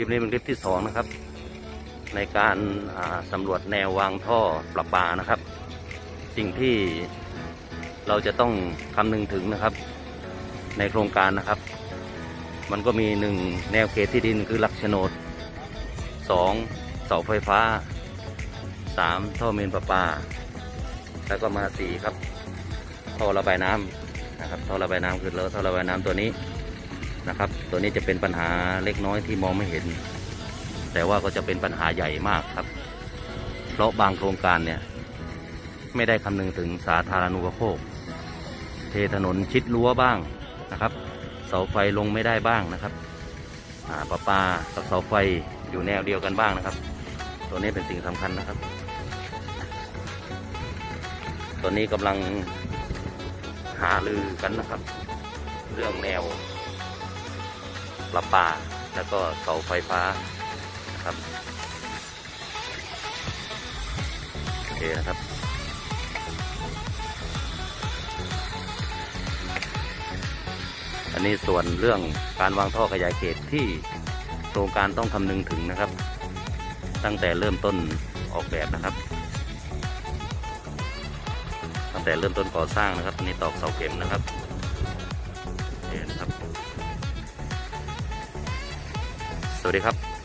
ลิปนี้เป็นคลิปที่สองนะครับ ในการสำรวจแนววางท่อประปานะครับ สิ่งที่เราจะต้องคำนึงถึงนะครับ ในโครงการนะครับ มันก็มีหนึ่งแนวเขตที่ดินคือหลักโฉนดสองเสาไฟฟ้าสามท่อเมนประปา แล้วก็มาสี่ครับท่อระบายน้ำนะครับท่อระบายน้ำคือแล้วท่อระบายน้ำตัวนี้ นะครับ ตัวนี้จะเป็นปัญหาเล็กน้อยที่มองไม่เห็น แต่ว่าก็จะเป็นปัญหาใหญ่มากครับ เพราะบางโครงการเนี่ยไม่ได้คำนึงถึงสาธารณูปโภค เทถนนชิดรั้วบ้างนะครับ เสาไฟลงไม่ได้บ้างนะครับประปากับเสาไฟอยู่แนวเดียวกันบ้างนะครับ ตัวนี้เป็นสิ่งสำคัญนะครับตอนนี้กำลังหาลือกันนะครับ เรื่องแนว ประปา แล้วก็เสาไฟฟ้านะครับโอเคนะครับ อันนี้ส่วนเรื่องการวางท่อขยายเขตที่โครงการต้องคำนึงถึงนะครับ ตั้งแต่เริ่มต้นออกแบบนะครับ ตั้งแต่เริ่มต้นก่อสร้างนะครับอันนี้ตอกเสาเข็มนะครับโอเคนะครับ สวัสดีครับ